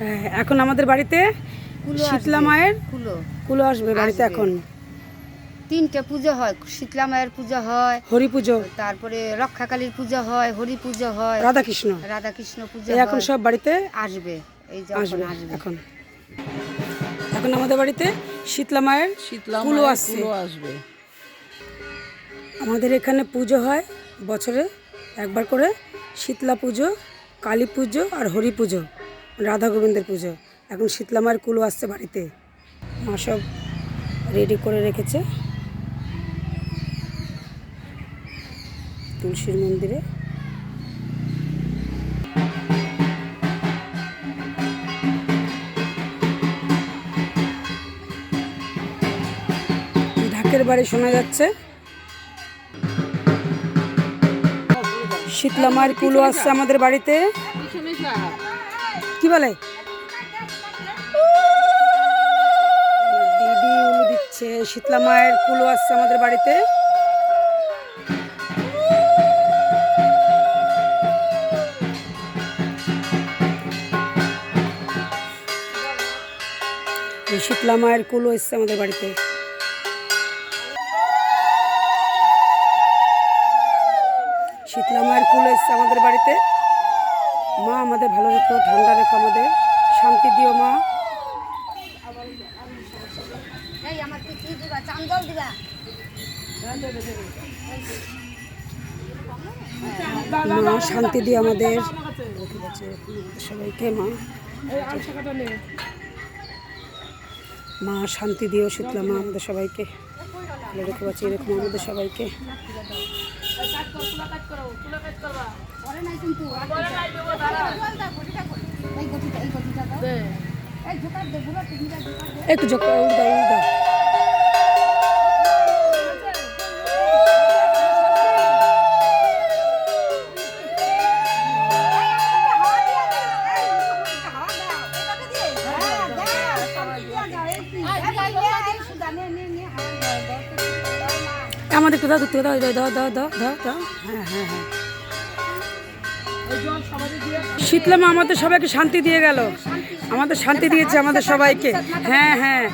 হ্যাঁ, এখন আমাদের বাড়িতে কুলো শীতলা মায়ের কুলো। কুলো আসবে বাড়িতে এখন। তিনটে পুজো হয় শীতলা মায়ের পুজো হয় হরি পুজো। তারপরে রক্ষাকালীর পুজো হয় হরি পুজো হয় রাধাকৃষ্ণ। রাধাকৃষ্ণ পুজো এখন সব বাড়িতে আসবে এই আসবে আসবে। এখন। এখন আমাদের বাড়িতে শীতলা মায়ের শীতলা কুলো আসছে। কুলো আসবে। আমাদের এখানে পুজো হয় বছরে একবার করে। শীতলা পুজো কালী পুজো আর হরি পুজো। রাধা গোবিন্দের পুজো। এখন শীতলা মায়ের কুলো আসছে বাড়িতে। মা সব রেডি করে রেখেছে। তুলসীর মন্দিরে। ঢাকের বাড়ি শোনা যাচ্ছে। শীতলা মায়ের কুলো আসছে আমাদের বাড়িতে। কি বলে? দিদি উলু দিচ্ছে, শীতলা মায়ের কুলো আসছে আমাদের বাড়িতে। শীতলা মায়ের কুলো এসছে আমাদের বাড়িতে। শীতলা মায়ের কুলো এসছে আমাদের বাড়িতে। মা আমাদের ভালো রেখো ঠান্ডা রেখো আমাদের। শান্তি দিও মা। মা শান্তি দিও আমাদের। সবাইকে মা। মা শান্তি দিও শীতলা মা আমাদের সবাইকে। ভালো রেখো বাচ্চা এরকম আমাদের সবাইকে। পরে নাই কিন্তু এই গটিটা এই গটিটা দাও এই ঝোকার দে বুড়ো টিভিটা ঝোকার দে। একটু যোগ উল্টা উল্টা। আমাদের একটু দাও একটু দাও দাও দাও দাও দাও দাও দাও। হ্যাঁ হ্যাঁ হ্যাঁ। শীতলা মা আমাদের সবাইকে শান্তি দিয়ে গেল। আমাদের শান্তি দিয়েছে আমাদের সবাইকে। হ্যাঁ হ্যাঁ।